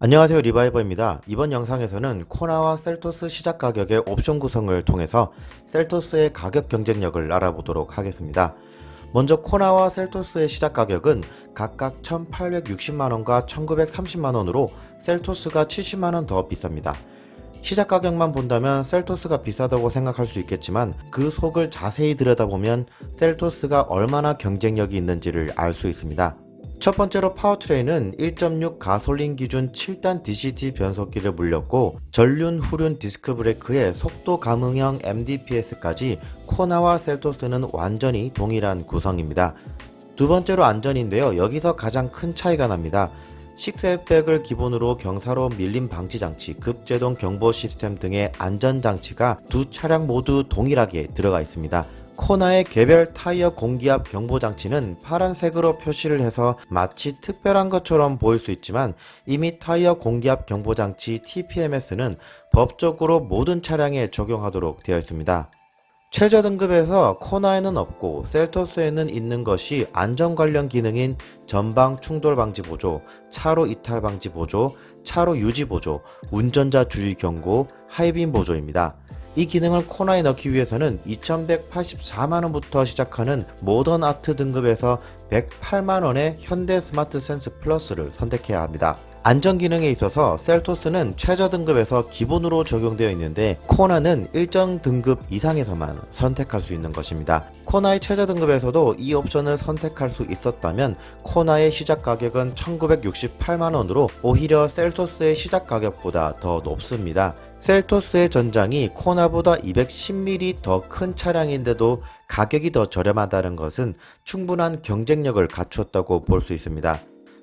안녕하세요 리바이버입니다. 이번 영상에서는 코나와 셀토스 시작 가격의 옵션 구성을 통해서 셀토스의 가격 경쟁력을 알아보도록 하겠습니다. 먼저 코나와 셀토스의 시작 가격은 각각 1860만원과 1930만원으로 셀토스가 70만원 더 비쌉니다. 시작 가격만 본다면 셀토스가 비싸다고 생각할 수 있겠지만 그 속을 자세히 들여다보면 셀토스가 얼마나 경쟁력이 있는지를 알 수 있습니다. 첫 번째로 파워트레인은 1.6 가솔린 기준 7단 DCT 변속기를 물렸고 전륜 후륜 디스크 브레이크에 속도 감응형 MDPS까지 코나와 셀토스는 완전히 동일한 구성입니다. 두 번째로 안전인데요. 여기서 가장 큰 차이가 납니다. 식스백을 기본으로 경사로 밀림 방지 장치, 급제동 경보 시스템 등의 안전 장치가 두 차량 모두 동일하게 들어가 있습니다. 코나의 개별 타이어 공기압 경보 장치는 파란색으로 표시를 해서 마치 특별한 것처럼 보일 수 있지만 이미 타이어 공기압 경보 장치 TPMS는 법적으로 모든 차량에 적용하도록 되어 있습니다. 최저 등급에서 코나에는 없고 셀토스에는 있는 것이 안전 관련 기능인 전방 충돌 방지 보조, 차로 이탈 방지 보조, 차로 유지 보조, 운전자 주의 경고, 하이빔 보조입니다. 이 기능을 코나에 넣기 위해서는 2184만원부터 시작하는 모던 아트 등급에서 108만원의 현대 스마트 센스 플러스를 선택해야 합니다. 안전 기능에 있어서 셀토스는 최저 등급에서 기본으로 적용되어 있는데 코나는 일정 등급 이상에서만 선택할 수 있는 것입니다. 코나의 최저 등급에서도 이 옵션을 선택할 수 있었다면 코나의 시작 가격은 1968만원으로 오히려 셀토스의 시작 가격보다 더 높습니다. 셀토스의 전장이 코나보다 210mm 더 큰 차량인데도 가격이 더 저렴하다는 것은 충분한 경쟁력을 갖추었다고 볼 수 있습니다.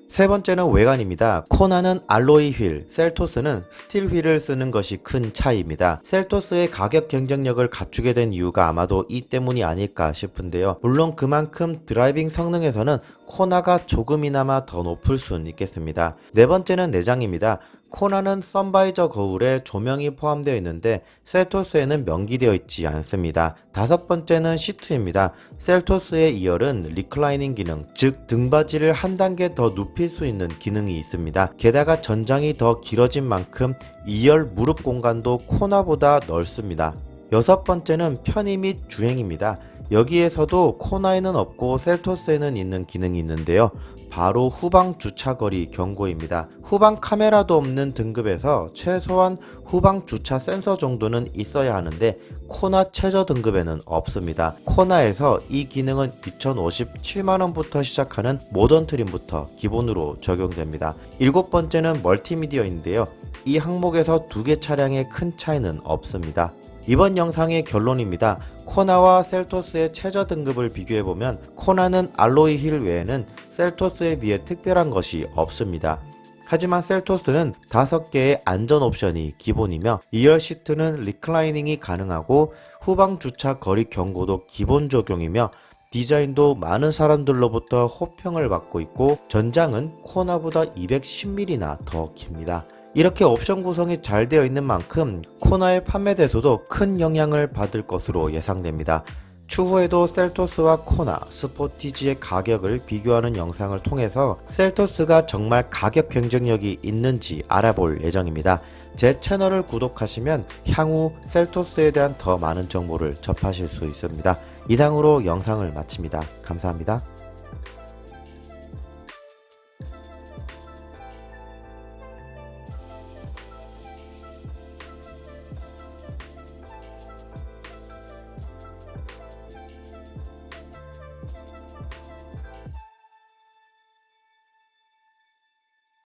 세 번째는 외관입니다. 코나는 알로이 휠, 셀토스는 스틸 휠을 쓰는 것이 큰 차이입니다. 셀토스의 가격 경쟁력을 갖추게 된 이유가 아마도 이 때문이 아닐까 싶은데요. 물론 그만큼 드라이빙 성능에서는 코나가 조금이나마 더 높을 수는 있겠습니다. 네 번째는 내장입니다. 코나는 썬바이저 거울에 조명이 포함되어 있는데 셀토스에는 명기되어 있지 않습니다. 다섯 번째는 시트입니다. 셀토스의 2열은 리클라이닝 기능, 즉 등받이를 한 단계 더 눕힐 수 있는 기능이 있습니다. 게다가 전장이 더 길어진 만큼 2열 무릎 공간도 코나보다 넓습니다. 여섯 번째는 편의 및 주행입니다. 여기에서도 코나에는 없고 셀토스에는 있는 기능이 있는데요. 바로 후방 주차거리 경고입니다. 후방 카메라도 없는 등급에서 최소한 후방 주차 센서 정도는 있어야 하는데 코나 최저 등급에는 없습니다. 코나에서 이 기능은 2057만원부터 시작하는 모던 트림부터 기본으로 적용됩니다. 일곱 번째는 멀티미디어인데요. 이 항목에서 두 개 차량의 큰 차이는 없습니다. 이번 영상의 결론입니다. 코나와 셀토스의 최저 등급을 비교해보면 코나는 알로이 힐 외에는 셀토스에 비해 특별한 것이 없습니다. 하지만 셀토스는 5개의 안전 옵션이 기본이며 2열 시트는 리클라이닝이 가능하고 후방 주차 거리 경고도 기본 적용이며 디자인도 많은 사람들로부터 호평을 받고 있고 전장은 코나보다 210mm나 더 깁니다. 이렇게 옵션 구성이 잘 되어 있는 만큼 코나의 판매대수도 큰 영향을 받을 것으로 예상됩니다. 추후에도 셀토스와 코나, 스포티지의 가격을 비교하는 영상을 통해서 셀토스가 정말 가격 경쟁력이 있는지 알아볼 예정입니다. 제 채널을 구독하시면 향후 셀토스에 대한 더 많은 정보를 접하실 수 있습니다. 이상으로 영상을 마칩니다. 감사합니다.